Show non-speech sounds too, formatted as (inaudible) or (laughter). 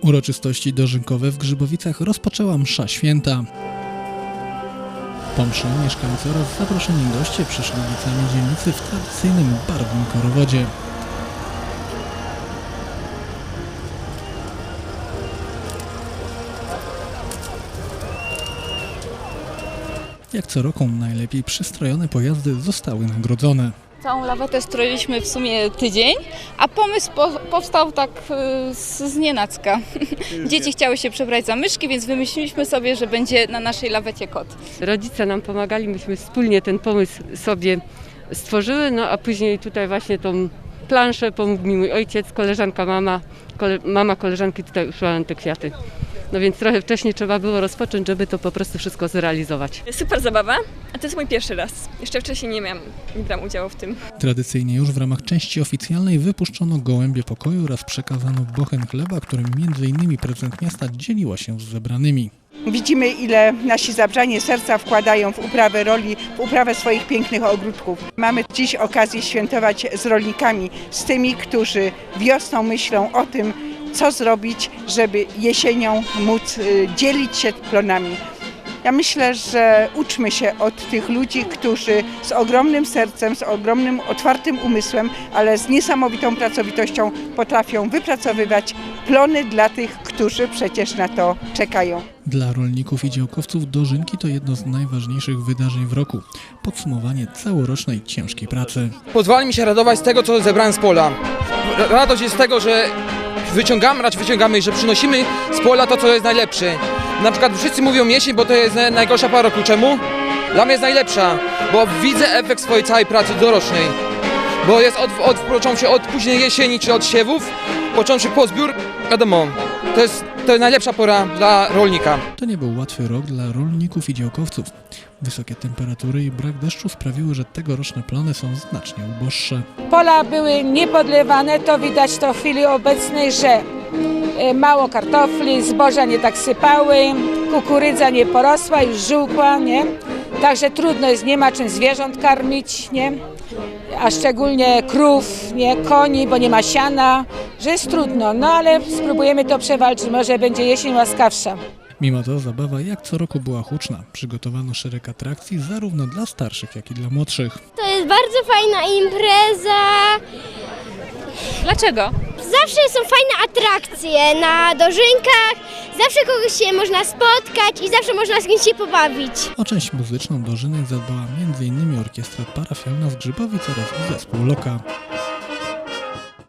Uroczystości dożynkowe w Grzybowicach rozpoczęła msza święta. Po mszy mieszkańcy oraz zaproszeni goście przyszli ulicami dzielnicy w tradycyjnym barwnym korowodzie. Jak co roku najlepiej przystrojone pojazdy zostały nagrodzone. Całą lawetę stroiliśmy w sumie tydzień, a pomysł po, powstał tak y, z, z nienacka. (laughs) Dzieci chciały się przebrać za myszki, więc wymyśliliśmy sobie, że będzie na naszej lawecie kot. Rodzice nam pomagali, myśmy wspólnie ten pomysł sobie stworzyły, no a później tutaj właśnie tą planszę pomógł mi mój ojciec, koleżanka mama, kole, mama koleżanki tutaj uszła na te kwiaty. No więc trochę wcześniej trzeba było rozpocząć, żeby to po prostu wszystko zrealizować. Super zabawa, a to jest mój pierwszy raz. Jeszcze wcześniej nie miałam, nie brałam udziału w tym. Tradycyjnie już w ramach części oficjalnej wypuszczono gołębie pokoju oraz przekazano bochen chleba, którym m.in. prezydent miasta dzieliła się z zebranymi. Widzimy, ile nasi zabrzanie serca wkładają w uprawę roli, w uprawę swoich pięknych ogródków. Mamy dziś okazję świętować z rolnikami, z tymi, którzy wiosną myślą o tym, co zrobić, żeby jesienią móc y, dzielić się plonami. Ja myślę, że uczmy się od tych ludzi, którzy z ogromnym sercem, z ogromnym otwartym umysłem, ale z niesamowitą pracowitością potrafią wypracowywać plony dla tych, którzy przecież na to czekają. Dla rolników i działkowców dożynki to jedno z najważniejszych wydarzeń w roku. Podsumowanie całorocznej ciężkiej pracy. Pozwala mi się radować z tego, co zebrałem z pola. Ra- Radość jest z tego, że wyciągamy, raczej wyciągamy, że przynosimy z pola to, co jest najlepsze. Na przykład wszyscy mówią jesień, bo to jest na- najgorsza pora roku. Czemu? Dla mnie jest najlepsza, bo widzę efekt swojej całej pracy dorocznej. Bo jest od, od, począwszy od późnej jesieni czy od siewów, począwszy po zbiór, wiadomo, to jest, to jest najlepsza pora dla rolnika. To nie był łatwy rok dla rolników i działkowców. Wysokie temperatury i brak deszczu sprawiły, że tegoroczne plony są znacznie uboższe. Pola były niepodlewane, to widać to w chwili obecnej, że e, mało kartofli, zboża nie tak sypały, kukurydza nie porosła, już żółkła, nie? Także trudno jest, nie ma czym zwierząt karmić, nie? A szczególnie krów, nie? Koni, bo nie ma siana, że jest trudno, no ale spróbujemy to przewalczyć, może będzie jesień łaskawsza. Mimo to zabawa jak co roku była huczna. Przygotowano szereg atrakcji zarówno dla starszych, jak i dla młodszych. To jest bardzo fajna impreza. Dlaczego? Zawsze są fajne atrakcje na dożynkach, zawsze kogoś się można spotkać i zawsze można z kimś się pobawić. O część muzyczną dożynek zadbała m.in. orkiestra parafialna z Grzybowic oraz zespół Loka.